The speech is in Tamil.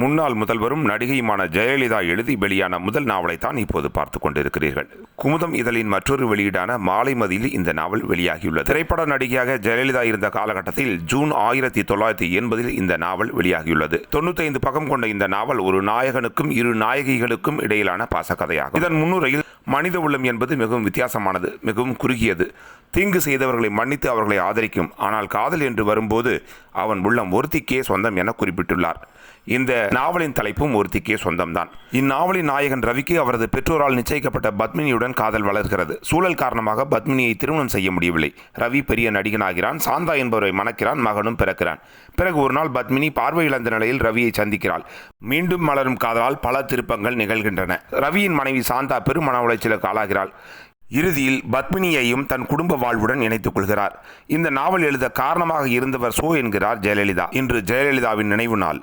முன்னாள் முதல்வரும் நடிகையுமான ஜெயலலிதா எழுதி வெளியான முதல் நாவலை தான் இப்போது பார்த்து கொண்டிருக்கிறீர்கள். குமுதம் இதழின் மற்றொரு வெளியீடான மாலைமதியில் இந்த நாவல் வெளியாகியுள்ளது. திரைப்பட நடிகையாக ஜெயலலிதா இருந்த காலகட்டத்தில் ஜூன் ஆயிரத்தி தொள்ளாயிரத்தி எண்பதில் இந்த நாவல் வெளியாகியுள்ளது. தொண்ணூத்தைந்து பக்கம் கொண்ட இந்த நாவல் ஒரு நாயகனுக்கும் இரு நாயகிகளுக்கும் இடையிலான பாசக்கதையாகும். இதன் முன்னுரையில் மனித உள்ளம் என்பது மிகவும் வித்தியாசமானது மிகவும் குறுகியது. தீங்கு செய்தவர்களை மன்னித்து அவர்களை ஆதரிக்கும். ஆனால் காதல் என்று வரும்போது அவன் உள்ளம் ஒருத்திக்கே சொந்தம் என குறிப்பிட்டுள்ளார். இந்த நாவலின் தலைப்பும் ஒருத்திக்கே சொந்தம்தான். இந்நாவலின் நாயகன் ரவிக்கு அவரது பெற்றோரால் நிச்சயிக்கப்பட்ட பத்மினியுடன் காதல் வளர்கிறது. சூழல் காரணமாக பத்மினியை திருமணம் செய்ய முடியவில்லை. ரவி பெரிய நடிகனாகிறான். சாந்தா என்பவரை மணக்கிறான். மகனும் பிறக்கிறான். பிறகு ஒரு நாள் பத்மினி பார்வை இழந்த நிலையில் ரவியை சந்திக்கிறாள். மீண்டும் மலரும் காதலால் பல திருப்பங்கள் நிகழ்கின்றன. ரவியின் மனைவி சாந்தா பெரும் மன உளைச்சலுக்கு ஆளாகிறாள். இறுதியில் பத்மினியையும் தன் குடும்ப வாழ்வுடன் இணைத்துக் கொள்கிறார். இந்த நாவல் எழுத காரணமாக இருந்தவர் சோ என்கிறார் ஜெயலலிதா. இன்று ஜெயலலிதாவின் நினைவு நாள்.